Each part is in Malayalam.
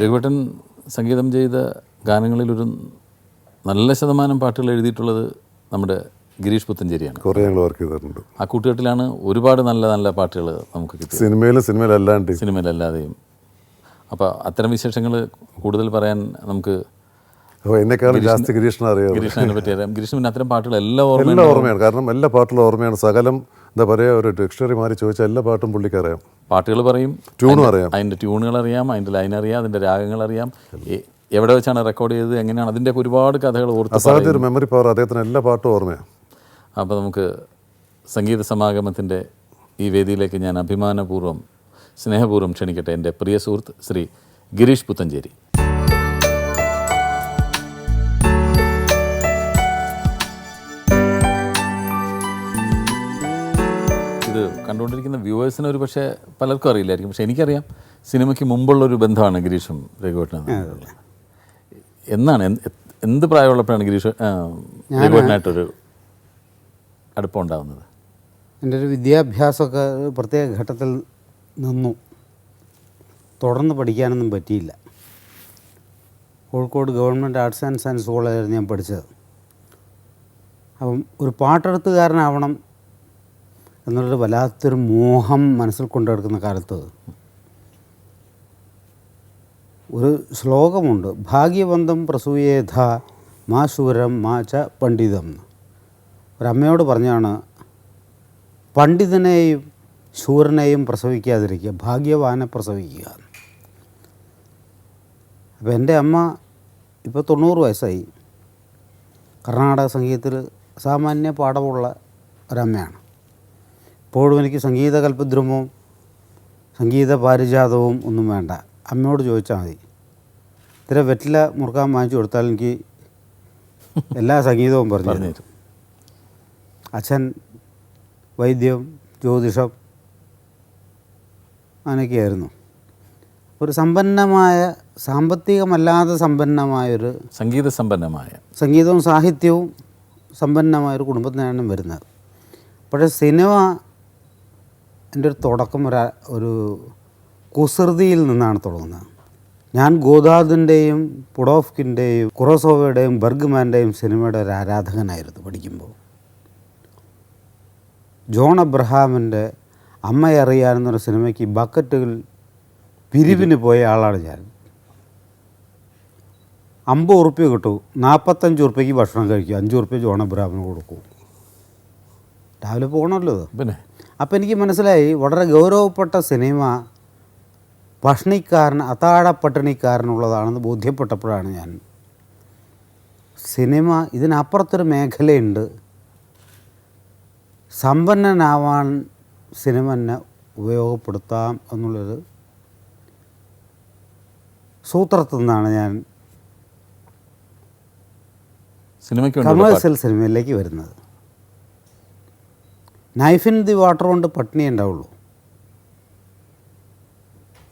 രഘുവേട്ടൻ സംഗീതം ചെയ്ത ഗാനങ്ങളിലൊരു നല്ല ശതമാനം പാട്ടുകൾ എഴുതിയിട്ടുള്ളത് നമ്മുടെ ഗിരീഷ് പുത്തഞ്ചേരിയാണ്. കുറേ ഞങ്ങൾ വർക്ക് ചെയ്തിട്ടുണ്ട്. ആ കൂട്ടുകെട്ടിലാണ് ഒരുപാട് നല്ല നല്ല പാട്ടുകൾ നമുക്ക് കിട്ടി സിനിമയിലും സിനിമയിലല്ലാണ്ട്. സിനിമയിലല്ലാതെയും. അപ്പോൾ അത്തരം വിശേഷങ്ങൾ കൂടുതൽ പറയാൻ നമുക്ക് എന്നെക്കാളും ജാസ്തി ഗിരീഷിനെ അറിയാം ഗിരീഷിനെ പറ്റി അറിയാം. ഗിരീഷിന് പിന്നെ അത്തരം പാട്ടുകൾ എല്ലാം ഓർമ്മ എല്ലാം ഓർമ്മയാണ്. കാരണം എല്ലാ പാട്ടുകളും ഓർമ്മയാണ്. സകലം എന്താ പറയുക ഒരു ഡിക്ഷണറി മാറി ചോദിച്ചാൽ എല്ലാ പാട്ടും പുള്ളിക്ക് അറിയാം. പാട്ടുകൾ പറയും. ട്യൂണും അറിയാം. അതിന്റെ ട്യൂണുകൾ അറിയാം അതിന്റെ ലൈൻ അറിയാം അതിന്റെ രാഗങ്ങൾ അറിയാം. എവിടെ വെച്ചാണ് റെക്കോർഡ് ചെയ്തത് എങ്ങനെയാണ്? അതിന്റെ ഒരുപാട് കഥകൾ ഓർത്തു ഒരു മെമ്മറി പവർ അദ്ദേഹത്തിന് എല്ലാ പാട്ടും ഓർമ്മയാണ് അപ്പോൾ നമുക്ക് സംഗീത സമാഗമത്തിന്റെ ഈ വേദിയിലേക്ക് ഞാൻ അഭിമാനപൂർവം സ്നേഹപൂർവം ക്ഷണിക്കട്ടെ എന്റെ പ്രിയ സുഹൃത്ത് ശ്രീ ഗിരീഷ് പുത്തഞ്ചേരി. കണ്ടുകൊണ്ടിരിക്കുന്ന വ്യൂവേഴ്സിന് ഒരു പക്ഷേ പലർക്കും അറിയില്ലായിരിക്കും. പക്ഷേ എനിക്കറിയാം സിനിമയ്ക്ക് മുമ്പുള്ളൊരു ബന്ധമാണ് ഗിരീഷും രഘുവേട്ടനും. എന്നാണ്? എന്ത് പ്രായമുള്ളപ്പോഴാണ് ഗിരീഷ് രഘുവട്ടനായിട്ടൊരു രഘുവേട്ടനായിട്ടൊരു അടുപ്പം ഉണ്ടാകുന്നത് എന്റെ ഒരു വിദ്യാഭ്യാസമൊക്കെ പ്രത്യേക ഘട്ടത്തിൽ നിന്നു. തുടർന്ന് പഠിക്കാനൊന്നും പറ്റിയില്ല. Kozhikode government arts and science കോളേജിലായിരുന്നു ഞാൻ പഠിച്ചത്. അപ്പം ഒരു പാട്ടെഴുത്തുകാരനാവണം എന്നുള്ളൊരു വല്ലാത്തൊരു മോഹം മനസ്സിൽ കൊണ്ടെടുക്കുന്ന കാലത്ത് ഒരു ശ്ലോകമുണ്ട്. ഭാഗ്യവന്തം പ്രസൂയേധ മാ ശൂരം മാ ച പണ്ഡിതം. ഒരമ്മയോട് പറഞ്ഞാണ് പണ്ഡിതനെയും ശൂരനെയും പ്രസവിക്കാതിരിക്കുക ഭാഗ്യവാനെ പ്രസവിക്കുക. അപ്പോൾ എന്റെ അമ്മ ഇപ്പോൾ തൊണ്ണൂറ് വയസ്സായി. കർണാടക സംഗീതത്തിൽ സാമാന്യ പാഠമുള്ള ഒരമ്മയാണ്. ഇപ്പോഴും എനിക്ക് സംഗീത കൽപ്പദ്രുമവും സംഗീത പാരിജാതവും ഒന്നും വേണ്ട. അമ്മയോട് ചോദിച്ചാൽ മതി. ഇത്ര വെറ്റില മുറുക്കാൻ വാങ്ങിച്ചു കൊടുത്താൽ എനിക്ക് എല്ലാ സംഗീതവും പറഞ്ഞു തരും. അച്ഛൻ വൈദ്യം ജ്യോതിഷം അങ്ങനെയൊക്കെയായിരുന്നു. ഒരു സമ്പന്നമായ സാമ്പത്തികമല്ലാതെ സമ്പന്നമായൊരു സംഗീത സമ്പന്നമായ. സംഗീതവും സാഹിത്യവും സമ്പന്നമായൊരു കുടുംബത്തിനാണ് വരുന്നത്. പക്ഷേ സിനിമ എന്റെ ഒരു തുടക്കം ഒരു ഒരു കുസൃതിയിൽ നിന്നാണ് തുടങ്ങുന്നത്. ഞാൻ ഗോദാദിന്റെയും പുഡോഫ്കിന്റെയും കുറോസോവയുടെയും ബർഗ്മാന്റെയും സിനിമയുടെ ഒരു ആരാധകനായിരുന്നു പഠിക്കുമ്പോൾ. ജോൺ അബ്രഹാമിന്റെ അമ്മയറിയാനെന്നൊരു സിനിമയ്ക്ക് ബക്കറ്റുകൾ പിരിവിന് പോയ ആളാണ് ഞാൻ. അമ്പത് ഉറുപ്പ്യ കിട്ടും നാൽപ്പത്തഞ്ച് ഉറുപ്പ്യക്ക് ഭക്ഷണം കഴിക്കും അഞ്ച് ഉറുപ്പ്യ ജോൺ അബ്രഹാമിന് കൊടുക്കും. രാവിലെ പോകണമല്ലോ പിന്നെ? അപ്പം എനിക്ക് മനസ്സിലായി വളരെ ഗൗരവപ്പെട്ട സിനിമ പഷ്ണിക്കാരൻ അത്താഴ പട്ടിണിക്കാരനുള്ളതാണെന്ന് ബോധ്യപ്പെട്ടപ്പോഴാണ് ഞാൻ. സിനിമ ഇതിനപ്പുറത്തൊരു മേഖലയുണ്ട്. സമ്പന്നനാവാൻ സിനിമ എന്നെ ഉപയോഗപ്പെടുത്താം എന്നുള്ളൊരു സൂത്രത്തിൽ നിന്നാണ് ഞാൻ കമേഴ്സ്യൽ സിനിമയിലേക്ക് വരുന്നത്. നൈഫ് ഇൻ ദി വാട്ടർ കൊണ്ട് പട്ടിണി ഉണ്ടാവുള്ളൂ.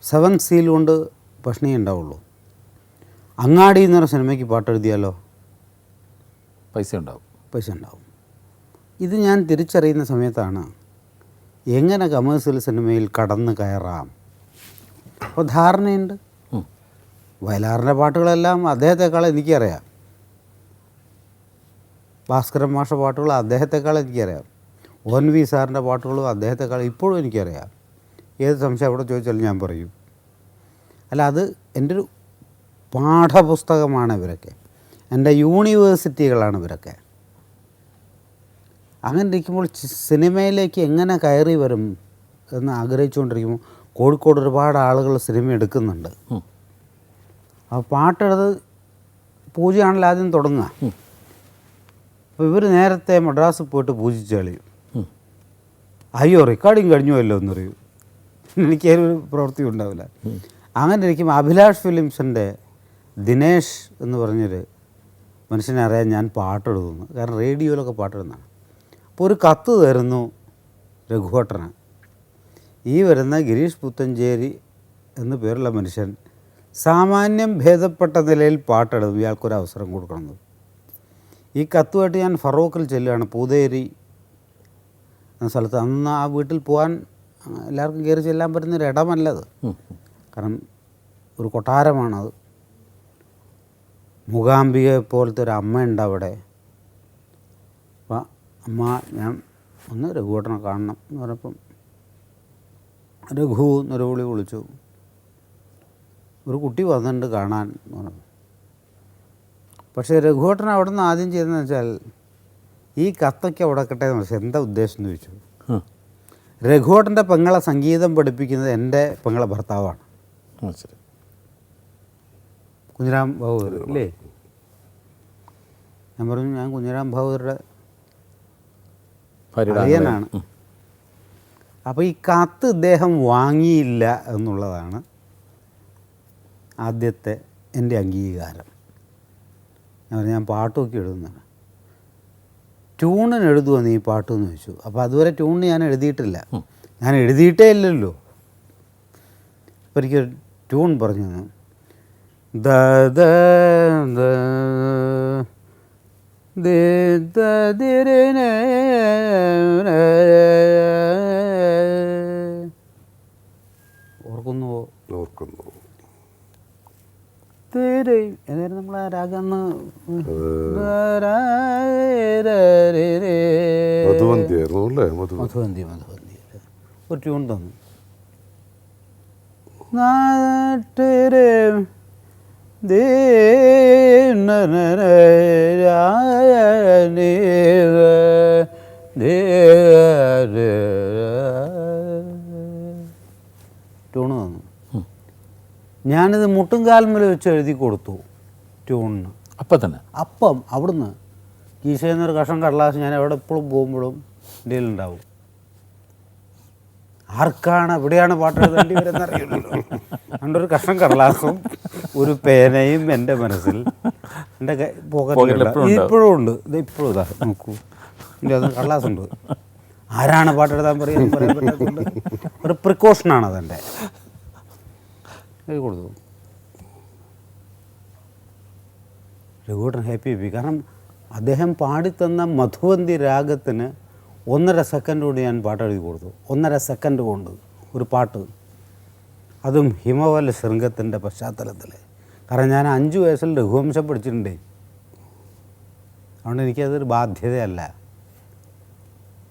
സെവൻ സീൽ കൊണ്ട് പട്ടിണി ഉണ്ടാവുള്ളൂ. അങ്ങാടി എന്ന് പറഞ്ഞ സിനിമയ്ക്ക് പാട്ടെഴുതിയാലോ പൈസ ഉണ്ടാവും. പൈസ ഉണ്ടാവും. ഇത് ഞാൻ തിരിച്ചറിയുന്ന സമയത്താണ് എങ്ങനെ കമേഴ്സ്യൽ സിനിമയിൽ കടന്നു കയറാം. അപ്പോൾ ധാരണയുണ്ട്. വയലാറിന്റെ പാട്ടുകളെല്ലാം അദ്ദേഹത്തെക്കാൾ എനിക്കറിയാം. ഭാസ്കരൻ മാഷ പാട്ടുകൾ അദ്ദേഹത്തെക്കാൾ എനിക്കറിയാം. ഓൻ വി സാറിന്റെ പാട്ടുകളും അദ്ദേഹത്തെക്കാൾ ഇപ്പോഴും എനിക്കറിയാം. ഏത് സംശയം അവിടെ ചോദിച്ചാലും ഞാൻ പറയും. അല്ല അത് എന്റെ ഒരു പാഠപുസ്തകമാണ് ഇവരൊക്കെ. എന്റെ യൂണിവേഴ്സിറ്റികളാണ് ഇവരൊക്കെ. അങ്ങനെ ഇരിക്കുമ്പോൾ സിനിമയിലേക്ക് എങ്ങനെ കയറി വരും എന്ന് ആഗ്രഹിച്ചുകൊണ്ടിരിക്കുമ്പോൾ കോഴിക്കോട് ഒരുപാട് ആളുകൾ സിനിമ എടുക്കുന്നുണ്ട്. അപ്പോൾ പാട്ടെടുത്ത് പൂജയാണല്ലോ ആദ്യം തുടങ്ങുക. അപ്പോൾ ഇവർ നേരത്തെ മദ്രാസിൽ പോയിട്ട് പൂജിച്ച് കളയും. അയ്യോ റെക്കോർഡിങ് കഴിഞ്ഞുവല്ലോ എന്ന് എനിക്ക് എനിക്കൊരു പ്രവൃത്തി ഉണ്ടാവില്ല. അങ്ങനെ ഇരിക്കും അഭിലാഷ് ഫിലിംസിന്റെ ദിനേഷ് എന്ന് പറഞ്ഞൊരു മനുഷ്യനെ അറിയാൻ ഞാൻ പാട്ടെഴുതുന്നു കാരണം റേഡിയോയിലൊക്കെ പാട്ടെഴുതുന്നതാണ് അപ്പോൾ ഒരു കത്ത് തരുന്നു രഘുവട്ടന്. ഈ വരുന്ന ഗിരീഷ് പുത്തഞ്ചേരി എന്നു പേരുള്ള മനുഷ്യൻ സാമാന്യം ഭേദപ്പെട്ട നിലയിൽ പാട്ടെഴുതും ഇയാൾക്കൊരു അവസരം കൊടുക്കണമെന്ന് ഈ കത്തുമായിട്ട് ഞാൻ ഫറോക്കിൽ ചെല്ലുകയാണ്. പൂതേരി സ്ഥലത്ത് അന്ന് ആ വീട്ടിൽ പോകാൻ എല്ലാവർക്കും കയറി ചെല്ലാൻ പറ്റുന്ന ഒരു ഇടമല്ലത്. കാരണം ഒരു കൊട്ടാരമാണത്. മൂകാംബികയെ പോലത്തെ ഒരു അമ്മയുണ്ട് അവിടെ. അപ്പം അമ്മ ഞാൻ ഒന്ന് രഘുവേട്ടനെ കാണണം എന്ന് പറഞ്ഞപ്പം രഘു എന്നൊരു വിളി വിളിച്ചു. ഒരു കുട്ടി വന്നിട്ടുണ്ട് കാണാൻ എന്ന് പറഞ്ഞു. പക്ഷേ രഘുവേട്ടൻ അവിടെ നിന്ന് ആദ്യം ചെയ്തതെന്ന് വെച്ചാൽ ഈ കത്തൊക്കെ ഉടക്കട്ടെ കട്ടെ എന്ന് വെച്ചാൽ എന്താ ഉദ്ദേശം എന്ന് ചോദിച്ചു. രഘുവട്ടന്റെ പെങ്ങളെ സംഗീതം പഠിപ്പിക്കുന്നത് എന്റെ പെങ്ങളെ ഭർത്താവാണ്. കുഞ്ഞിരാം ഭാഗവതർ അല്ലേ ഞാൻ പറഞ്ഞു ഞാൻ കുഞ്ഞിരാം ഭാഗവതരുടെ അളിയനാണ്. അപ്പോൾ ഈ കത്ത് ഇദ്ദേഹം വാങ്ങിയില്ല എന്നുള്ളതാണ് ആദ്യത്തെ എന്റെ അംഗീകാരം. ഞാൻ പറഞ്ഞു ഞാൻ പാട്ടൊക്കെ എഴുതുന്നതാണ് ട്യൂണിന് എഴുതുമോ നീ പാട്ട് എന്ന് ചോദിച്ചു. അപ്പോൾ അതുവരെ ട്യൂണിന് ഞാൻ എഴുതിയിട്ടില്ല. ഞാൻ എഴുതിയിട്ടേ ഇല്ലല്ലോ. അപ്പോൾ എനിക്കൊരു ട്യൂൺ പറഞ്ഞു തന്നു. ദ ദ ദ ദേ ദ ദിരി നേ നേ. ഓർക്കുന്നുവോ ഓർക്കുന്നു തിരി. എന്നായിരുന്നു നമ്മളെ രാഗന്ന് മധുവന്തിയായിരുന്നു അല്ലേ? മധുവന്തി. മധുവന്തി മധുവന്തി. ഒരു ട്യൂൺ തന്നു. ദേ ട്യൂണ് തന്നു ഞാനിത് മുട്ടും കാൽമേൽ വെച്ച് എഴുതി കൊടുത്തു ട്യൂണിന്. അപ്പം തന്നെ. അപ്പം അവിടുന്ന് കീശയിൽ ഒരു കഷ്ണം കടലാസ് ഞാൻ എവിടെ എപ്പോഴും പോകുമ്പോഴും എന്റെ ഉണ്ടാവും. ആർക്കാണ് എവിടെയാണ് പാട്ട് എഴുതേണ്ടി അതുകൊണ്ട് ഒരു കഷ്ണം കടലാസും ഒരു പേനയും എന്റെ മനസ്സിൽ എന്റെ പോക്കറ്റിലുണ്ട് ഇപ്പോഴും ഉണ്ട്. ഇത് ഇപ്പോഴും ഇതാ നോക്കൂ. എന്റെ അത് കടലാസുണ്ട്. ആരാണ് പാട്ട് എഴുതാൻ പറയുന്നത് പറയാൻ ഒരു പ്രിക്കോഷനാണ് അതെന്റെ. കൊടുത്തു. രഘുവേട്ടൻ ഹാപ്പി ആയി കാരണം അദ്ദേഹം പാടിത്തന്ന മധുവന്തി രാഗത്തിന് ഒന്നര സെക്കൻഡ് കൊണ്ട് ഞാൻ പാട്ട് എഴുതി കൊടുത്തു. ഒന്നര സെക്കൻഡ് കൊണ്ട് ഒരു പാട്ട്. അതും ഹിമവല ശൃംഗത്തിന്റെ പശ്ചാത്തലത്തിൽ കാരണം ഞാൻ അഞ്ച് വയസ്സിൽ രഘുവംശം പഠിച്ചിട്ടുണ്ടേ. അതുകൊണ്ട് എനിക്കതൊരു ബാധ്യതയല്ല.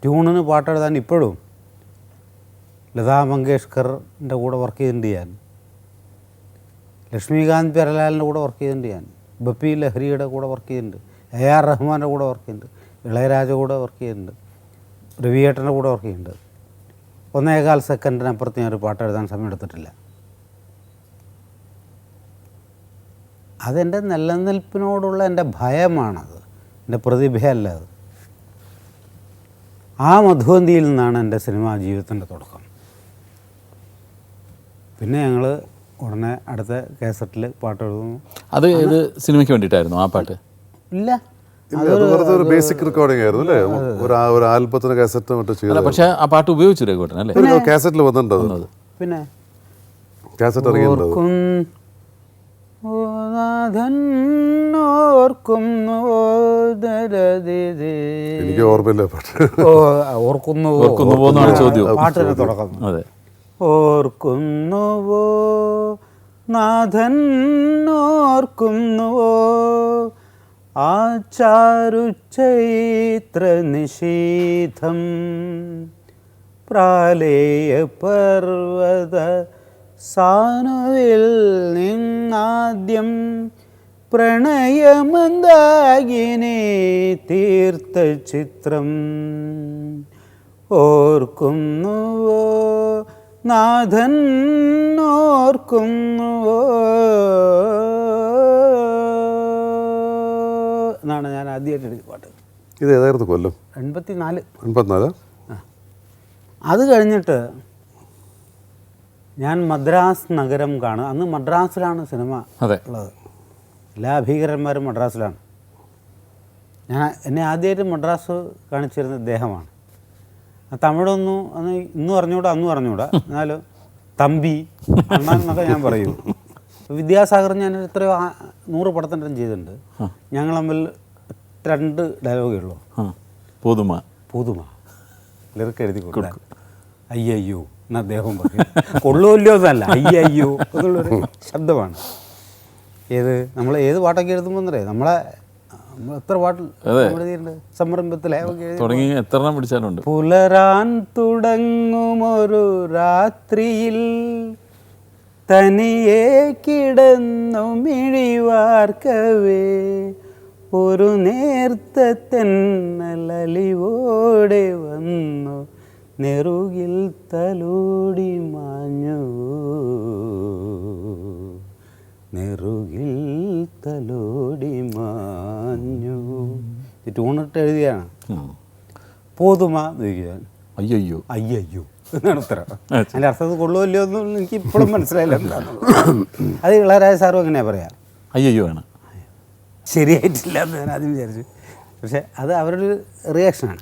ട്യൂണിന് പാട്ടെഴുതാൻ ഇപ്പോഴും ലതാ മങ്കേഷ്കറിന്റെ കൂടെ വർക്ക് ചെയ്തിട്ടുണ്ട് ഞാൻ. ലക്ഷ്മികാന്ത് പെരലാലിന്റെ കൂടെ വർക്ക് ചെയ്തിട്ടുണ്ട് ഞാൻ. ബപ്പി ലഹരിയുടെ കൂടെ വർക്ക് ചെയ്തിട്ടുണ്ട്. എ ആർ റഹ്മാന്റെ കൂടെ വർക്ക് ചെയ്തിട്ടുണ്ട്. ഇളയരാജ കൂടെ വർക്ക് ചെയ്തിട്ടുണ്ട്. രവിയേട്ടന്റെ കൂടെ വർക്ക് ചെയ്തിട്ടുണ്ട്. ഒന്നേകാൽ സെക്കൻഡിനപ്പുറത്ത് ഞാനൊരു പാട്ട് എഴുതാൻ സമയം എടുത്തിട്ടില്ല. അതെന്റെ നിലനിൽപ്പിനോടുള്ള എന്റെ ഭയമാണത്. എന്റെ പ്രതിഭയല്ല അത്. ആ മധുവന്തിയിൽ നിന്നാണ് എന്റെ സിനിമാ ജീവിതത്തിന്റെ തുടക്കം. പിന്നെ ഞങ്ങൾ ഉടനെ അടുത്ത കേസറ്റിൽ പാട്ട് എഴുതുന്നു. അത് ഇത് സിനിമയ്ക്ക് വേണ്ടിയിട്ടായിരുന്നു ആ പാട്ട്? ഇല്ല. ഇല്ല, അത് വെറുതെ ഒരു ബേസിക് റെക്കോർഡിംഗ് ആയിരുന്നു അല്ലേ? ഒരു ആ- ഒരു ആൽബത്തിന് കാസറ്റ് മറ്റോ അല്ല ചെയ്തത് പക്ഷേ ആ പാട്ട് ഉപയോഗിച്ചു രഘുവേട്ടൻ അല്ലേ? കാസറ്റിൽ വന്നിട്ടുണ്ട്. പിന്നെ? കാസറ്റ് ഇറങ്ങിയിട്ടുണ്ട് ഓർക്കും ഓ നാഥൻ ഓർക്കുന്നു ദരദിദേ. എനിക്ക് ഓർമ്മയില്ല പാട്ട്. ഓ ഓർക്കുന്നു ഓർക്കുന്നുവോ എന്നാണ് ചോദ്യം. പാട്ടിന് തുടക്കം. അതെ. ഓർക്കുന്നുവോ? നാഥൻ ഓർക്കുന്നുവോ ആ ചാരു ചൈത്ര നിഷീധം പ്രാലേയപർവത സാനുവിൽ നിന്നാദ്യം പ്രണയമന്താകിനി തീർത്ഥചിത്രം ഓർക്കുന്നുവോ? നാഥൻ ഓർക്കുന്നുവോ എന്നാണ് ഞാൻ ആദ്യമായിട്ട് എഴുതിയ പാട്ട്. ഇത് ഏതായിരുന്നു കൊല്ലം? എൺപത്തി നാല് എൺപത്തിനാല് അത് കഴിഞ്ഞിട്ട് ഞാൻ മദ്രാസ് നഗരം കാണുക. അന്ന് മദ്രാസിലാണ് സിനിമ അതെ. ഉള്ളത്. എല്ലാ ഭീകരന്മാരും മദ്രാസിലാണ്. ഞാൻ എന്നെ ആദ്യമായിട്ട് മദ്രാസ് കാണിച്ചിരുന്ന ഇദ്ദേഹമാണ്. ആ തമിഴൊന്നും അന്ന് ഇന്നും അറിഞ്ഞൂടാ അന്നും അറിഞ്ഞൂടാ. എന്നാലും തമ്പി അണ്ണൻ എന്നൊക്കെ ഞാൻ പറയൂ. വിദ്യാസാഗർ ഞാൻ എത്രയോ നൂറ് പടത്തിന്റെ ചെയ്തിട്ടുണ്ട്. ഞങ്ങൾ തമ്മിൽ രണ്ട് ഡയലോഗേ ഉള്ളൂ. പുതുമ. പുതുമ. ലിറിക്ക് എഴുതി കൊടുക്കാൻ. അയ്യയ്യോ എന്ന് അദ്ദേഹം പറയും. കൊള്ളുമല്ലോ എന്നല്ല അയ്യോ എന്നുള്ളൊരു ശബ്ദമാണ്. ഏത് നമ്മൾ ഏത് പാട്ടൊക്കെ എഴുതുമ്പോൾ എന്നറിയാം നമ്മളെ എത്ര തുടങ്ങി എത്ര എണ്ണം പിടിച്ചാലുണ്ട്. പുലരാൻ തുടങ്ങുമൊരു രാത്രിയിൽ തനിയെ കിടന്നു മിഴിവാർക്കവേ. ഒരു നേർത്ത തെന്നലലിവോടെ വന്നു നെറുകിൽ തലോടി മാഞ്ഞു. നെറുകിൽ തലോടി മാഞ്ഞു ഈ ട്യൂണിട്ട് എഴുതിയാണ്. പോതുമാ എന്ന് അയ്യോ അയ്യോ എന്നാണ് ഉത്തരം. അതിന്റെ അർത്ഥം കൊള്ളുമല്ലോ എന്നൊന്നും എനിക്ക് ഇപ്പോഴും മനസ്സിലായില്ല. അത് ഇളയരാജ സാറും എങ്ങനെയാ പറയാ. അയ്യോ ആണ്. ശരിയായിട്ടില്ല എന്ന് ഞാൻ ആദ്യം വിചാരിച്ചു. പക്ഷെ അത് അവരുടെ ഒരു റിയാക്ഷനാണ്